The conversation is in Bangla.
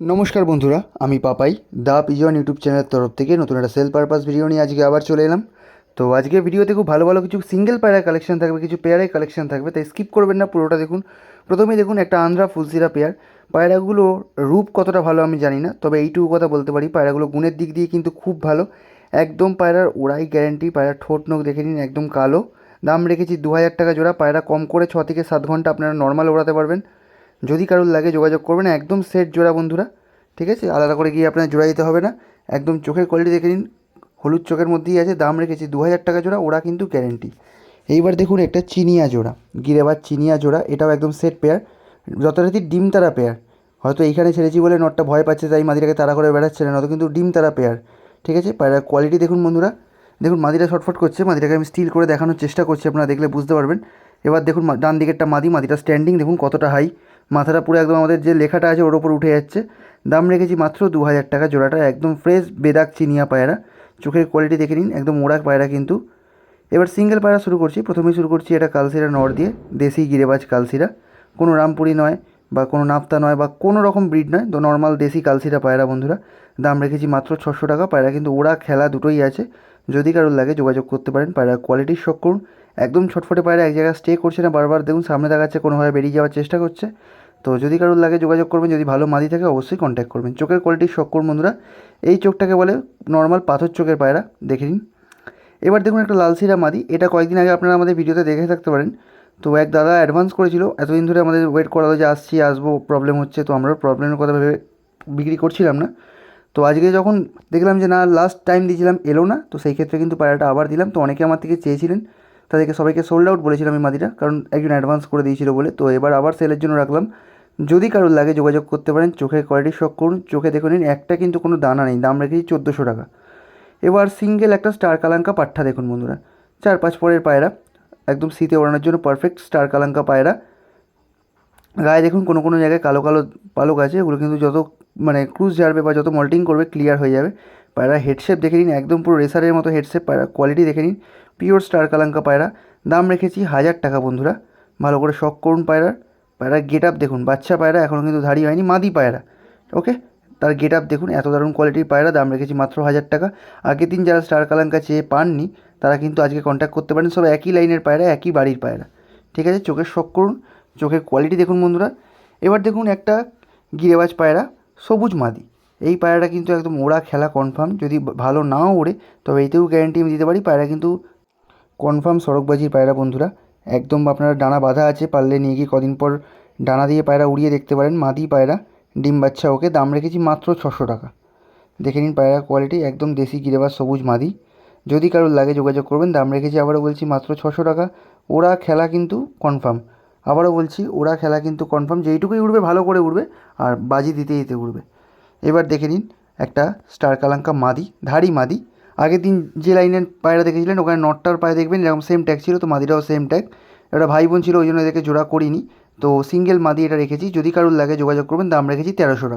নমস্কার বন্ধুরা, আমি পাপাই, দা পিজন ইউটিউব চ্যানেলের তরফ থেকে নতুন একটা সেল পারপাস ভিডিও নিয়ে আজকে আবার চলে এলাম। তো আজকে ভিডিওতে খুব ভালো ভালো কিছু সিঙ্গেল পায়রা কালেকশন থাকবে, কিছু পেয়ারের কালেকশন থাকবে, তাই স্কিপ করবেন না, পুরোটা দেখুন। প্রথমেই দেখুন একটা আন্ধ্রা ফুলসিরা পেয়ার পায়রাগুলো রূপ কতটা ভালো আমি জানি না, তবে এইটুকু কথা বলতে পারি, পায়রাগুলো গুণের দিক দিয়ে কিন্তু খুব ভালো। একদম পায়রার ওড়াই গ্যারেন্টি পায়রার ঠোঁট নোখ দেখে নিন, একদম কালো। দাম রেখেছি দু হাজার টাকা জোড়া, পায়রা কম করে ছ থেকে সাত ঘণ্টা আপনারা নর্মাল ওড়াতে পারবেন। যদি কারোর লাগে যোগাযোগ করবেন একদম সেট জোড়া বন্ধুরা, ঠিক আছে? আলাদা করে গিয়ে আপনার জোড়া দিতে হবে না, একদম চোখের কোয়ালিটি দেখে নিন, হলুদ চোখের মধ্যেই আছে, দাম রেখেছি দু হাজার টাকা জোড়া, ওরা কিন্তু গ্যারেন্টি এইবার দেখুন একটা চিনিয়া জোড়া গিরেবার চিনিয়া জোড়া, এটাও একদম সেট পেয়ার যথারীতি ডিম তারা পেয়ার হয়তো এইখানে ছেড়েছি বলে নটটা ভয় পাচ্ছে, তাই মাদিটাকে তারা করে বেড়াচ্ছে না, নয়তো কিন্তু ডিম তারা পেয়ার ঠিক আছে? পায়রার কোয়ালিটি দেখুন বন্ধুরা, দেখুন মাদিটা ছটফট করছে মাদিটাকে আমি স্টিল করে দেখানোর চেষ্টা করছি, আপনারা দেখলে বুঝতে পারবেন। এবার দেখুন ডান দিকেরটা মাদি মাদিটা স্ট্যান্ডিং দেখুন কতটা হাই মাথাটা পুরো একদম আমাদের যে লেখাটা আছে ওর ওপর উঠে যাচ্ছে। দাম রেখেছি মাত্র দু হাজার টাকা, জোড়াটা একদম ফ্রেশ বেদাক চিনিয়া পায়রা। চোখের কোয়ালিটি দেখে নিন, একদম মোড়াক পায়রা কিন্তু। এবার সিঙ্গেল পায়রা শুরু করছি, প্রথমেই শুরু করছি এটা কালসিরা নর দিয়ে, দেশি গিরেবাজ কালসিরা কোনো রামপুরি নয় বা কোনো নাপ্তা নয় বা কোনো রকম ব্রিড নয়, তো নর্মাল দেশি কালসিরা পায়রা বন্ধুরা। দাম রেখেছি মাত্র ছশো টাকা, পায়রা কিন্তু ওরা খেলা দুটোই আছে। যদি কারোর লাগে যোগাযোগ করতে পারেন, পায়রার কোয়ালিটির শখ করুন। একদম ছটফটে পায়রা এক জায়গায় স্টে করছে না, বারবার দেখুন সামনে দেখাচ্ছে কোনোভাবে বেরিয়ে যাওয়ার চেষ্টা করছে। তো যদি কারোর লাগে যোগাযোগ করবেন, যদি ভালো মাদি থাকে অবশ্যই কন্ট্যাক্ট করবেন। চোখের কোয়ালিটির শখ করুন বন্ধুরা, এই চোখটাকে বলে নর্মাল পাথর চোখের পায়রা, দেখে নিন। এবার দেখুন একটা লালসিরা মাদি, এটা কয়েকদিন আগে আপনারা আমাদের ভিডিওতে দেখে থাকতে পারেন। তো এক দাদা অ্যাডভান্স করেছিল, এতদিন ধরে আমাদের ওয়েট করালো যে আসছি, আসব প্রবলেম হচ্ছে, তো আমরা প্রবলেমের কথা ভেবে বিক্রি করছিলাম না। তো আজকে যখন দেখলাম যে না লাস্ট টাইম দিয়েছিলাম এলো না, তো সেই ক্ষেত্রে কিন্তু পায়রাটা আবার দিলাম। তো অনেকে আমার থেকে চেয়েছিলেন তাদেরকে সবাইকে সোল্ড আউট বলেছিলাম এই মাদিটা, কারণ একজন অ্যাডভান্স করে দিয়েছিল বলে। তো এবার আবার সেলের জন্য রাখলাম। যদি কারোর লাগে যোগাযোগ করতে পারেন, চোখের কোয়ালিটি শখ করুন। চোখে দেখে নিন, একটা কিন্তু কোনো দানা নেই, দাম রেখেছি চোদ্দোশো টাকা। এবার সিঙ্গেল একটা স্টার কালাঙ্কা পাঠা দেখুন বন্ধুরা। চার পাঁচ পরের পায়রা, একদম শীতে ওড়ানোর জন্য পারফেক্ট স্টার কালাঙ্কা পায়রা। গায়ে দেখুন, কোনো কোনো জায়গায় কালো কালো পালক আছে ওগুলো কিন্তু যত মানে ক্রুজ ঝাড়বে বা যত মল্টিং করবে ক্লিয়ার হয়ে যাবে। পায়রা হেডশেপ দেখে নিন, একদম পুরো রেসারের মতো হেডশেপ পায়রা। কোয়ালিটি দেখে নিন পিওর স্টার কালাঙ্কা পায়রা। দাম রেখেছি হাজার টাকা বন্ধুরা। ভালো করে শখ করুন পায়রার। পায়রার গেট আপ দেখুন, বাচ্চা পায়রা এখনও কিন্তু ধাড়ি হয়নি, মাদি পায়রা। ওকে তার গেট আপ দেখুন, এত দারুণ কোয়ালিটির পায়রা, দাম রেখেছি মাত্র হাজার টাকা। আগের দিন যারা স্টার কালাঙ্কা চেয়ে পাননি, তারা কিন্তু আজকে কন্ট্যাক্ট করতে পারেন, সব একই লাইনের পায়রা, একই বাড়ির পায়রা। ঠিক আছে? চোখের শখ করুন, চোখের কোয়ালিটি দেখুন বন্ধুরা। এবার দেখুন একটা গিরেবাজ পায়রা, সবুজ মাদি। এই পায়রাটা কিন্তু একদম ওড়া খেলা কনফার্ম যদি ভালো নাও ওড়ে, তবে এইতেও গ্যারান্টি আমি দিতে পারি, পায়রা কিন্তু কনফার্ম সড়কবাজির পায়রা বন্ধুরা। একদম আপনারা ডানা বাঁধা আছে, পারলে নিয়ে গিয়ে কদিন পর ডানা দিয়ে পায়রা উড়িয়ে দেখতে পারেন, মাদি পায়রা, ডিম বাচ্চা ওকে, দাম রেখেছি মাত্র ছশো টাকা। দেখে নিন পায়রার কোয়ালিটি একদম দেশি গিরেবাজ সবুজ মাদি। যদি কারোর লাগে যোগাযোগ করবেন, দাম রেখেছি আবারও বলছি মাত্র ছশো টাকা। ওরা খেলা কিন্তু কনফার্ম আবারও বলছি ওরা খেলা কিন্তু কনফার্ম যেইটুকুই উড়বে, ভালো করে উড়বে, আর বাজি দিতে দিতে উড়বে। এবার দেখে নিন, একটা স্টার কালাঙ্কা মাদি, ধাড়ি মাদি। আগের দিন যে লাইনের পায়রা দেখেছিলেন, ওখানে নটটার পায়ে দেখবেন, এরকম সেম ট্যাগ ছিল, তো মাদিটাও সেম ট্যাগ এটা ভাই বোন ছিল, ওই জন্য এদেরকে জোড়া করিনি। তো সিঙ্গেল মাদি এটা রেখেছি, যদি কারুর লাগে যোগাযোগ করবেন, দাম রেখেছি তেরোশো টাকা।